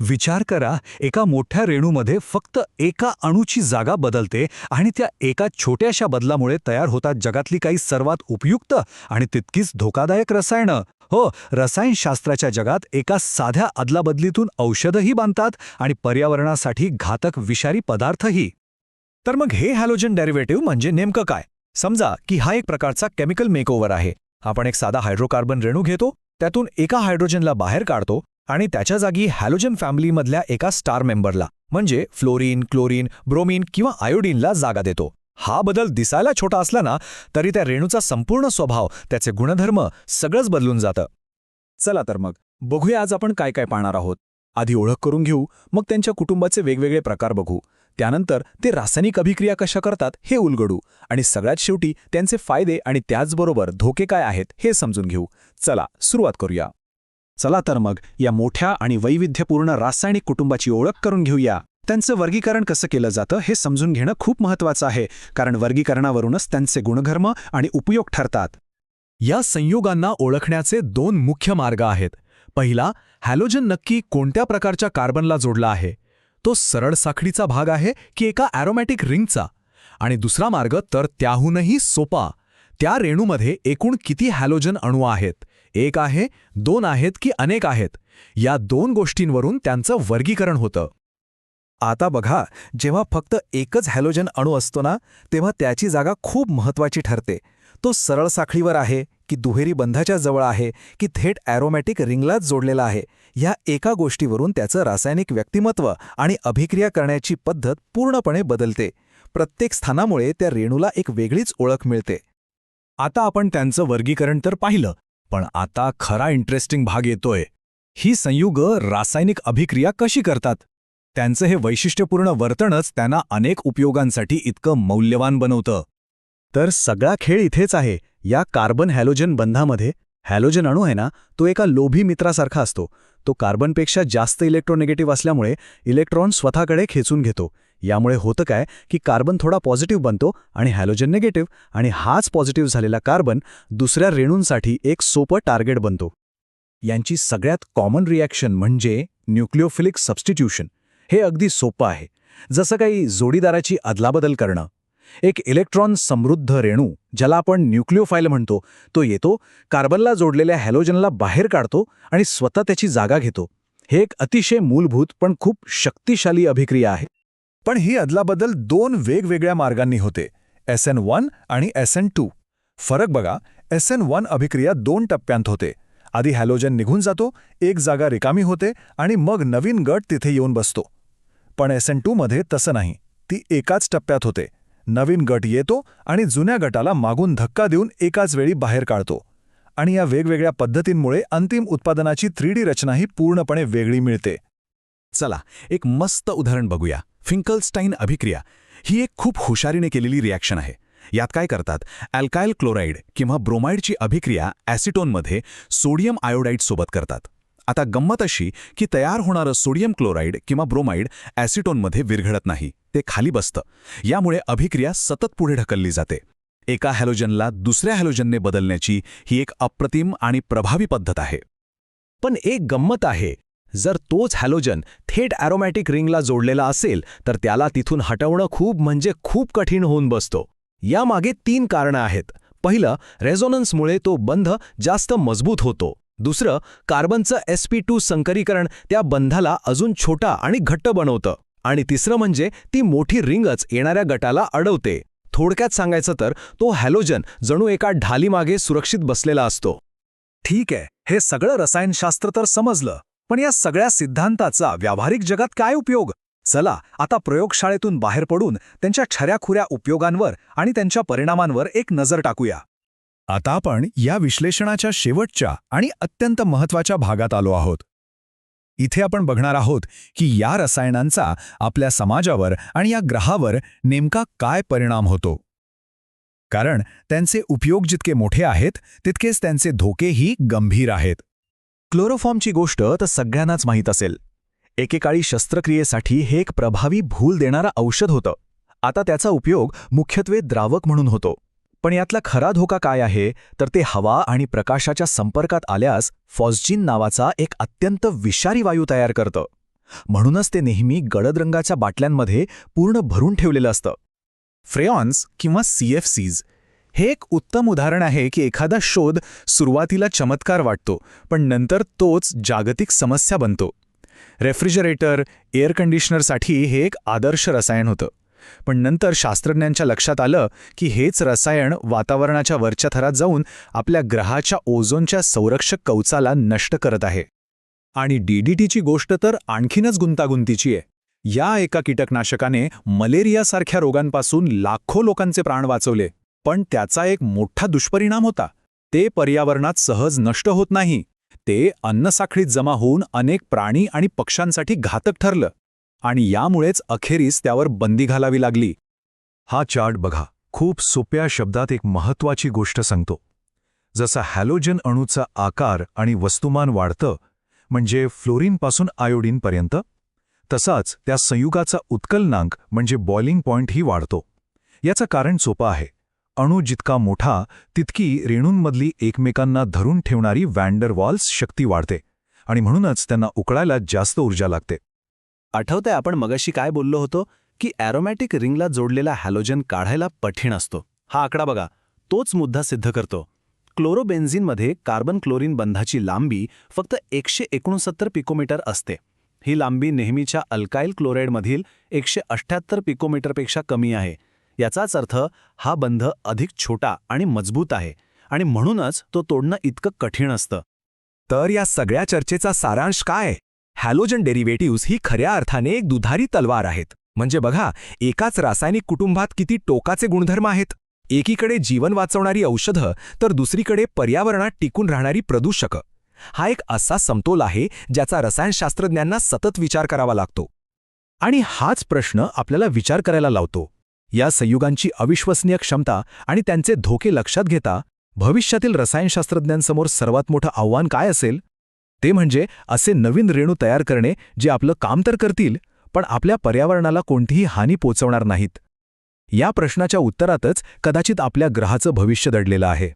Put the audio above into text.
विचार करा एका मोठ्या रेणूमध्ये फक्त एका अणूची जागा बदलते आणि त्या एका छोट्याशा बदलामुळे तयार होतात जगातली काही सर्वात उपयुक्त आणि तितकीच धोकादायक रसायनं. हो रसायनशास्त्राच्या जगात एका साध्या अदलाबदलीतून औषधही बांधतात आणि पर्यावरणासाठी घातक विषारी पदार्थही. तर मग हे हॅलोजन डेरिव्हेटिव्ह म्हणजे नेमकं काय? समजा की हा एक प्रकारचा केमिकल मेकओव्हर आहे. आपण एक साधा हायड्रोकार्बन रेणू घेतो त्यातून एका हायड्रोजनला बाहेर काढतो आणि त्याच्या जागी हॅलोजन फॅमिलीमधल्या एका स्टार मेंबरला म्हणजे फ्लोरीन क्लोरीन ब्रोमीन किंवा आयोडीनला जागा देतो. हा बदल दिसायला छोटा असला ना तरी त्या रेणूचा संपूर्ण स्वभाव त्याचे गुणधर्म सगळंच बदलून जातं. चला तर मग बघूया आज आपण काय काय पाहणार आहोत. आधी ओळख करून घेऊ मग त्यांच्या कुटुंबाचे वेगवेगळे प्रकार बघू. त्यानंतर ते रासायनिक अभिक्रिया कशा करतात हे उलगडू. आणि सगळ्यात शेवटी त्यांचे फायदे आणि त्याचबरोबर धोके काय आहेत हे समजून घेऊ. चला सुरुवात करूया. चला तर मग या मोठ्या आणि वैविध्यपूर्ण रासायनिक कुटुंबाची ओळख करून घेऊया. त्यांचं वर्गीकरण कसं केलं जातं हे समजून घेणं खूप महत्वाचं आहे कारण वर्गीकरणावरूनच त्यांचे गुणधर्म आणि उपयोग ठरतात. या संयोगांना ओळखण्याचे दोन मुख्य मार्ग आहेत. पहिला हॅलोजन नक्की कोणत्या प्रकारच्या कार्बनला जोडला आहे? तो सरळ साखळीचा भाग आहे की एका ॲरोमॅटिक रिंगचा? आणि दुसरा मार्ग तर त्याहूनही सोपा त्या रेणूमध्ये एकूण किती हॅलोजन अणू आहेत? एक आहे दोन आहेत की अनेक आहेत? या दोन गोष्टींवरून त्यांचं वर्गीकरण होतं. आता बघा जेव्हा फक्त एकच हॅलोजन अणू असतो ना तेव्हा त्याची जागा खूप महत्वाची ठरते. तो सरळ साखळीवर आहे की दुहेरी बंधाच्या जवळ आहे की थेट ॲरोमॅटिक रिंगलाच जोडलेला आहे. ह्या एका गोष्टीवरून त्याचं रासायनिक व्यक्तिमत्व आणि अभिक्रिया करण्याची पद्धत पूर्णपणे बदलते. प्रत्येक स्थानामुळे त्या रेणूला एक वेगळीच ओळख मिळते. आता आपण त्यांचं वर्गीकरण तर पाहिलं पण आता खरा इंटरेस्टिंग भाग येतोय. ही संयुग रासायनिक अभिक्रिया कशी करतात? त्यांचं हे वैशिष्ट्यपूर्ण वर्तनच त्यांना अनेक उपयोगांसाठी इतकं मौल्यवान बनवतं. तर सगळा खेळ इथेच आहे या कार्बन हॅलोजन बंधामध्ये. हॅलोजन अणू आहे ना तो एका लोभी मित्रासारखा असतो. तो कार्बनपेक्षा जास्त इलेक्ट्रोनेगेटिव्ह असल्यामुळे इलेक्ट्रॉन स्वतःकडे खेचून घेतो. यामुळे होतं काय की कार्बन थोडा पॉझिटिव्ह बनतो आणि हॅलोजन निगेटिव्ह आणि हाच पॉझिटिव्ह झालेला कार्बन दुसऱ्या रेणूंसाठी एक सोपं टार्गेट बनतो. यांची सगळ्यात कॉमन रिॲक्शन म्हणजे न्यूक्लिओफिलिक सबस्टिट्यूशन हे अगदी सोपं आहे. जसं काही जोडीदाराची अदलाबदल करणं. एक इलेक्ट्रॉन समृद्ध रेणू ज्याला आपण न्यूक्लिओफाईल म्हणतो तो येतो कार्बनला जोडलेल्या हॅलोजनला बाहेर काढतो आणि स्वतः त्याची जागा घेतो. हे एक अतिशय मूलभूत पण खूप शक्तिशाली अभिक्रिया आहे. पण ही अदलाबदल दोन वेगवेगळ्या मार्गांनी होते एस एन वन आणि एस एन टू. फरक बघा एस एन वन अभिक्रिया दोन टप्प्यांत होते. आधी हॅलोजन निघून जातो एक जागा रिकामी होते आणि मग नवीन गट तिथे येऊन बसतो. पण एस एन टूमध्ये तसं नाही ती एकाच टप्प्यात होते. नवीन गट येतो आणि जुन्या गटाला मागून धक्का देऊन एकाच वेळी बाहेर काढतो. आणि या वेगवेगळ्या पद्धतींमुळे अंतिम उत्पादनाची थ्री डी रचनाही पूर्णपणे वेगळी मिळते. चला एक मस्त उदाहरण बघूया. फिंकलस्टाईन अभिक्रिया ही एक खूप हुशारीने केलेली रिॲक्शन आहे. यात काय करतात? अल्कायल क्लोराईड किंवा ब्रोमाईडची अभिक्रिया ॲसिटोनमध्ये सोडियम आयोडाईडसोबत करतात. आता गंमत अशी की तयार होणारं सोडियम क्लोराईड किंवा ब्रोमाइड ॲसिटोनमध्ये विरघळत नाही ते खाली बसतं. यामुळे अभिक्रिया सतत पुढे ढकलली जाते. एका हॅलोजनला दुसऱ्या हॅलोजनने बदलण्याची ही एक अप्रतिम आणि प्रभावी पद्धत आहे. पण एक गंमत आहे जर तोच हॅलोजन थेट ॲरोमॅटिक रिंगला जोडलेला असेल तर त्याला तिथून हटवणं खूप म्हणजे खूप कठीण होऊन बसतो. यामागे तीन कारणं आहेत. पहिलं रेझोनन्समुळे तो बंध जास्त मजबूत होतो. दुसरं कार्बनचं एस पी टू संकरीकरण त्या बंधाला अजून छोटा आणि घट्ट बनवतं. आणि तिसरं म्हणजे ती मोठी रिंगच येणाऱ्या गटाला अडवते. थोडक्यात सांगायचं तर तो हॅलोजन जणू एका ढालीमागे सुरक्षित बसलेला असतो. ठीक आहे हे सगळं रसायनशास्त्र तर समजलं. पण या सगळ्या सिद्धांताचा व्यावहारिक जगात काय उपयोग? चला आता प्रयोगशाळेतून बाहेर पडून त्यांच्या छऱ्याखुऱ्या उपयोगांवर आणि त्यांच्या परिणामांवर एक नजर टाकूया. आता आपण या विश्लेषणाच्या शेवटच्या आणि अत्यंत महत्त्वाच्या भागात आलो आहोत. इथे आपण बघणार आहोत की या रसायनांचा आपल्या समाजावर आणि या ग्रहावर नेमका काय परिणाम होतो. कारण त्यांचे उपयोग जितके मोठे आहेत तितकेच त्यांचे धोकेही गंभीर आहेत. क्लोरोफॉर्मची गोष्ट तर सगळ्यांनाच माहीत असेल. एकेकाळी शस्त्रक्रियेसाठी हे एक प्रभावी भूल देणारं औषध होतं. आता त्याचा उपयोग मुख्यत्वे द्रावक म्हणून होतो. पण यातला खरा धोका काय आहे? तर ते हवा आणि प्रकाशाच्या संपर्कात आल्यास फॉस्जिन नावाचा एक अत्यंत विषारी वायू तयार करतं. म्हणूनच ते नेहमी गडद रंगाच्या बाटल्यांमध्ये पूर्ण भरून ठेवलेलं असतं. फ्रेऑन्स किंवा सी हे एक उत्तम उदाहरण आहे की एखादा शोध सुरुवातीला चमत्कार वाटतो पण नंतर तोच जागतिक समस्या बनतो. रेफ्रिजरेटर एअर कंडिशनरसाठी हे एक आदर्श रसायन होतं. पण नंतर शास्त्रज्ञांच्या लक्षात आलं की हेच रसायन वातावरणाच्या वरच्या थरात जाऊन आपल्या ग्रहाच्या ओझोनच्या संरक्षक कवचाला नष्ट करत आहे. आणि डीडीटीची गोष्ट तर आणखीनच गुंतागुंतीची आहे. या एका कीटकनाशकाने मलेरियासारख्या रोगांपासून लाखो लोकांचे प्राण वाचवले. पण त्याचा एक मोठा दुष्परिणाम होता. ते पर्यावरणात सहज नष्ट होत नाही. ते अन्नसाखळीत जमा होऊन अनेक प्राणी आणि पक्ष्यांसाठी घातक ठरलं. आणि यामुळेच अखेरीस त्यावर बंदी घालावी लागली. हा चार्ट बघा. खूप सोप्या शब्दात एक महत्वाची गोष्ट सांगतो. जसा हॅलोजन अणूचा आकार आणि वस्तुमान वाढतं म्हणजे फ्लोरीनपासून आयोडीनपर्यंत तसाच त्या संयुगाचा उत्कलनांक म्हणजे बॉइलिंग पॉइंटही वाढतो. याचं कारण सोपं आहे. अणू जितका मोठा तितकी रेणूंमधली एकमेकांना धरून ठेवणारी वॅन्डरवॉल्स शक्ती वाढते आणि म्हणूनच त्यांना उकळायला जास्त ऊर्जा लागते. आठवतंय आपण मगाशी काय बोललो होतो? की ॲरोमॅटिक रिंगला जोडलेला हॅलोजन काढायला कठीण असतो. हा आकडा बघा. तोच मुद्दा सिद्ध करतो. क्लोरोबेन्झिनमध्ये कार्बन क्लोरीन बंधाची लांबी फक्त एकशे एकोणसत्तर पिकोमीटर असते. ही लांबी नेहमीच्या अल्काईल क्लोराईडमधील एकशे अठ्ठ्याहत्तर पिकोमीटरपेक्षा कमी आहे. याचाच अर्थ हा बंध अधिक छोटा आणि मजबूत आहे आणि म्हणूनच तो तोडणं इतकं कठीण असतं. तर या सगळ्या चर्चेचा सारांश काय? हॅलोजन डेरिव्हेटिव्ह्ज ही खऱ्या अर्थाने एक दुधारी तलवार आहेत. म्हणजे बघा एकाच रासायनिक कुटुंबात किती टोकाचे गुणधर्म आहेत. एकीकडे जीवन वाचवणारी औषधं तर दुसरीकडे पर्यावरणात टिकून राहणारी प्रदूषकं. हा एक असा समतोल आहे ज्याचा रसायनशास्त्रज्ञांना सतत विचार करावा लागतो. आणि हाच प्रश्न आपल्याला विचार करायला लावतो. या संयुगांची अविश्वसनीय क्षमता आणि त्यांचे धोके लक्षात घेता भविष्यातील रसायनशास्त्रज्ञांसमोर सर्वात मोठं आव्हान काय असेल? ते म्हणजे असे नवीन रेणू तयार करणे जे आपलं काम तर करतील पण आपल्या पर्यावरणाला कोणतीही हानी पोचवणार नाहीत. या प्रश्नाच्या उत्तरातच कदाचित आपल्या ग्रहाचं भविष्य दडलेलं आहे.